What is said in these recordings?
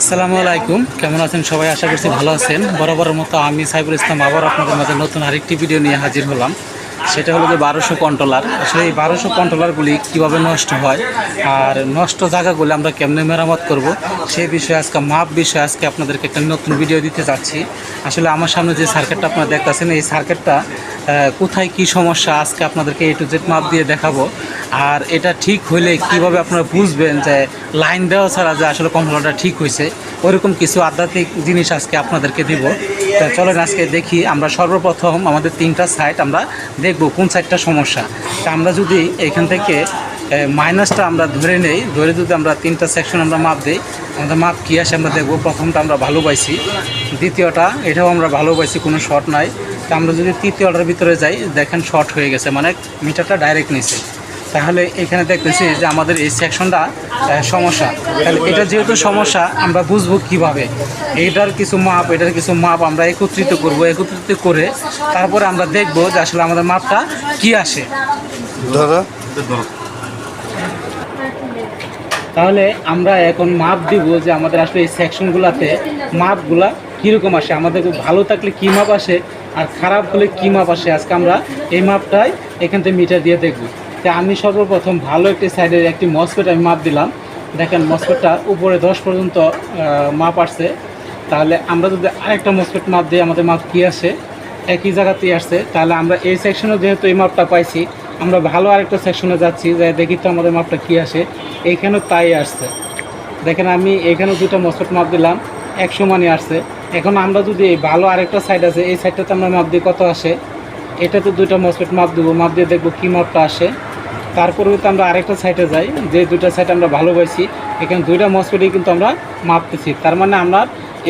আসসালামু আলাইকুম। কেমন আছেন সবাই? আশা করছি ভালো আছেন। বরাবরের মতো আমি সাইবুল ইসলাম আবার আপনাদের মাঝে নতুন আরেকটি ভিডিও নিয়ে হাজির হলাম। সেটা হলো যে বারোশো কন্ট্রোলার আসলে এই বারোশো কন্ট্রোলারগুলি কীভাবে নষ্ট হয় আর নষ্ট জায়গাগুলি আমরা কেমনে মেরামত করব সেই বিষয়ে আজকে, মাপ বিষয়ে আজকে আপনাদেরকে একটা নতুন ভিডিও দিতে যাচ্ছি। আসলে আমার সামনে যে সার্কিটটা আপনারা দেখতেছেন, এই সার্কিটটা কোথায় কি সমস্যা আজকে আপনাদেরকে এ টু জেড মাপ দিয়ে দেখাবো। আর এটা ঠিক হলে কীভাবে আপনারা বুঝবেন যে লাইন দেওয়া ছাড়া যে আসলে কন্ট্রোলারটা ঠিক হয়েছে ওইরকম কিছু আধ্যাত্মিক জিনিস আজকে আপনাদেরকে দিব। তা চলেন আজকে দেখি আমরা সর্বপ্রথম আমাদের তিনটা সাইড আমরা দেখব কোন সাইডটা সমস্যা। তা আমরা যদি এখান থেকে মাইনাসটা আমরা ধরে নেই, ধরে যদি আমরা তিনটা সেকশন আমরা মাপ দিই, আমাদের মাপ কী আসে আমরা দেখব। প্রথমটা আমরা ভালো পাইছি। দ্বিতীয়টা, এটাও আমরা ভালো পাইছি, কোনো শর্ট নাই। তা আমরা যদি তৃতীয়টার ভিতরে যাই, দেখেন শর্ট হয়ে গেছে মানে মিটারটা ডাইরেক্ট নিচে। তাহলে এখানে দেখতেছি যে আমাদের এই সেকশনটা সমস্যা। তাহলে এটা যেহেতু সমস্যা আমরা বুঝব কীভাবে। এটার কিছু মাপ এটার কিছু মাপ আমরা একত্রিত করব একত্রিত করে তারপরে আমরা দেখব যে আসলে আমাদের মাপটা কি আসে। তাহলে আমরা এখন মাপ দিব যে আমাদের আসলে এই সেকশনগুলোতে মাপগুলা কীরকম আসে আমাদের ভালো থাকলে কী মাপ আসে আর খারাপ হলে কী মাপ আসে আজকে আমরা এই মাপটাই এখান থেকে মিটার দিয়ে দেখব। তো আমি সর্বপ্রথম ভালো একটি সাইডের একটি মসপেট আমি মাপ দিলাম। দেখেন মসপেটটা উপরে দশ পর্যন্ত মাপ আসছে। তাহলে আমরা যদি আরেকটা মসপেট মাপ দিই, আমাদের মাপ কী আসে? একই জায়গাতেই আসছে। তাহলে আমরা এই সেকশনে যেহেতু এই মাপটা পাইছি, আমরা ভালো আরেকটা সেকশনে যাচ্ছি যে দেখি তো আমাদের মাপটা কী আসে। এইখানেও তাই আসছে। দেখেন আমি এখানেও দুটো মসপেট মাপ দিলাম একশো মানি আসছে। এখন আমরা যদি ভালো আরেকটা সাইড আছে, এই সাইডটাতে আমরা মাপ দিই কত আসে? এটাতে দুটো মসপেট মাপ দেবো, মাপ দিয়ে দেখব কী মাপটা আসে। তারপরে তো আমরা আরেকটা সাইডে যাই, যে দুটো সাইড আমরা ভালোবাসি, এখানে দুইটা মসপেটই কিন্তু আমরা মাপতেছি। তার মানে আমরা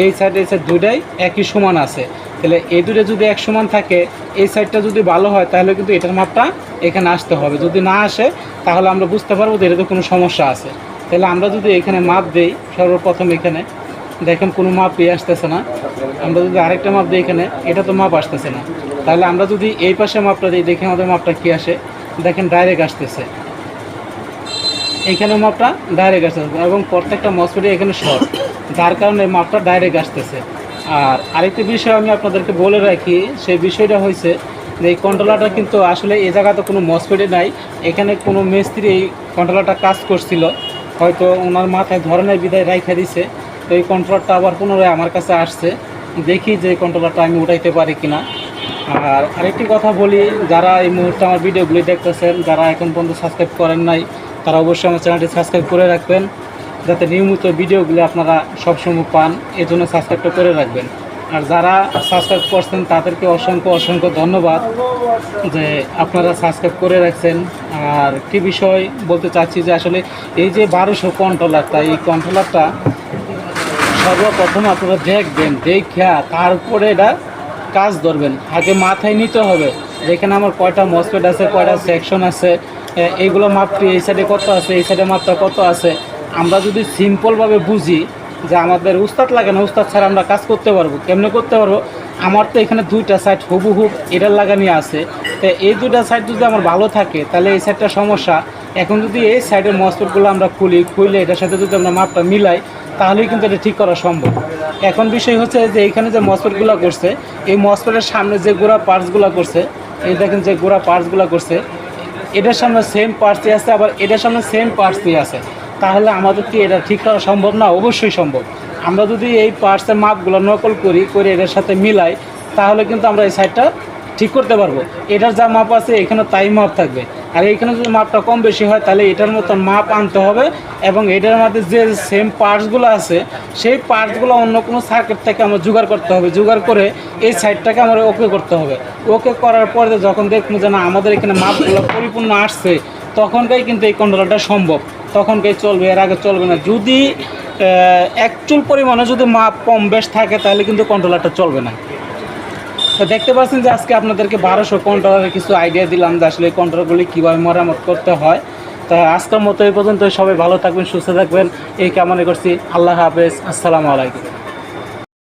এই সাইড এই সাইড দুইটাই একই সমান আছে। তাহলে এই দুটো যদি এক সমান থাকে, এই সাইডটা যদি ভালো হয়, তাহলে কিন্তু এটার মাপটা এখানে আসতে হবে। যদি না আসে, তাহলে আমরা বুঝতে পারব যে এটাতে কোনো সমস্যা আছে। তাহলে আমরা যদি এখানে মাপ দেই, সর্বপ্রথম এখানে, দেখেন কোনো মাপ পেয়ে আসতেছে না। আমরা যদি আরেকটা মাপ দিই এখানে, এটা তো মাপ আসতেছে না। তাহলে আমরা যদি এই পাশে মাপটা দিই, দেখি আমাদের মাপটা কী আসে। দেখেন ডাইরেক্ট আসতেছে। এইখানে মাপটা ডাইরেক্ট আসতেছে এবং প্রত্যেকটা মসপেটে এখানে শর্ট যার কারণে মাপটা ডাইরেক্ট আসতেছে। আর আরেকটি বিষয় আমি আপনাদেরকে বলে রাখি, সেই বিষয়টা হয়েছে যে এই কন্ট্রোলারটা কিন্তু আসলে এই জায়গাতে কোনো মসপেটে নাই, এখানে কোনো মিস্ত্রি এই কন্ট্রোলারটা কাজ করছিল, হয়তো ওনার মাথায় ধরনের বিদায় রাইখা দিছে, তো এই কন্ট্রোলারটা আবার পুনরায় আমার কাছে আসছে, দেখি যে কন্ট্রোলারটা আমি উঠাইতে পারি কিনা। আর আরেকটি কথা বলি, যারা এই মুহূর্তে আমার ভিডিওগুলি দেখতেছেন, যারা এখন পর্যন্ত সাবস্ক্রাইব করেন নাই, তারা অবশ্যই আমার চ্যানেলটি সাবস্ক্রাইব করে রাখবেন, যাতে নিয়মিত ভিডিওগুলি আপনারা সবসময় পান, এই জন্য সাবস্ক্রাইবটা করে রাখবেন। আর যারা সাবস্ক্রাইব করছেন, তাদেরকে অসংখ্য অসংখ্য ধন্যবাদ যে আপনারা সাবস্ক্রাইব করে রাখছেন। আর কি বিষয় বলতে চাচ্ছি যে আসলে এই যে বারোশো কন্ট্রোলারটা এই কন্ট্রোলারটা সর্বপ্রথম আপনারা দেখবেন, দেখা তারপরে এটা কাজ ধরবেন। আগে মাথায় নিতে হবে যেখানে আমার কয়টা মসপেট আছে, কয়টা সেকশন আছে এইগুলো মাপটি এই সাইডে কত আছে, এই সাইডে মাপটা কত আছে? আমরা যদি সিম্পলভাবে বুঝি যে আমাদের উস্তাদ লাগে না, উস্তাদ ছাড়া আমরা কাজ করতে পারব, কেমনে করতে পারব? আমার তো এখানে দুইটা সাইড হুবহুব এটার লাগানি আছে। তো এই দুইটা সাইড যদি আমার ভালো থাকে, তাহলে এই সাইডটা সমস্যা। এখন যদি এই সাইডের মসপেটগুলো আমরা খুলি খুলে এটার সাথে যদি আমরা মাপটা মিলাই, তাহলেই কিন্তু এটা ঠিক করা সম্ভব। এখন বিষয় হচ্ছে যে এখানে যে মসপেটগুলো করছে, এই মসপেটের সামনে যে গোড়া পার্টসগুলো করছে, এই দেখেন যে গোড়া পার্টসগুলো করছে, এটার সামনে সেম পার্টসই আছে, আবার এটার সামনে সেম পার্টসই আছে। তাহলে আমাদের কি এটা ঠিক করা সম্ভব না? অবশ্যই সম্ভব। আমরা যদি এই পার্টসের মাপগুলো নকল করি, করে এটার সাথে মিলাই, তাহলে কিন্তু আমরা এই সাইডটা ঠিক করতে পারব। এটার যা মাপ আছে, এখানে তাই মাপ থাকবে। আর এইখানে যদি মাপটা কম বেশি হয়, তাহলে এটার মতন মাপ আনতে হবে, এবং এটার মধ্যে যে সেম পার্টসগুলো আছে সেই পার্টসগুলো অন্য কোনো সার্কিট থেকে আমরা জোগাড় করতে হবে। জোগাড় করে এই সাইডটাকে আমরা ওকে করতে হবে। ওকে করার পরে যখন দেখব যে না, আমাদের এখানে মাপগুলো পরিপূর্ণ আসছে, তখনকাই কিন্তু এই কন্ট্রোলারটা সম্ভব। তখনকাই চলবে, এর আগে চলবে না। যদি অ্যাকচুয়াল পরিমাণে যদি মাপ কম বেশ থাকে, তাহলে কিন্তু কন্ট্রোলারটা চলবে না। তো দেখতে পাচ্ছেন যে আজকে আপনাদেরকে বারোশো কন্ট্রোলারের কিছু আইডিয়া দিলাম যে আসলে এই কন্ট্রোলগুলি কীভাবে মেরামত করতে হয়। তা আজকের মতো এই পর্যন্ত সবাই ভালো থাকবেন, সুস্থ থাকবেন। এই কামনা করছি। আল্লাহ হাফেজ। আসসালামু আলাইকুম।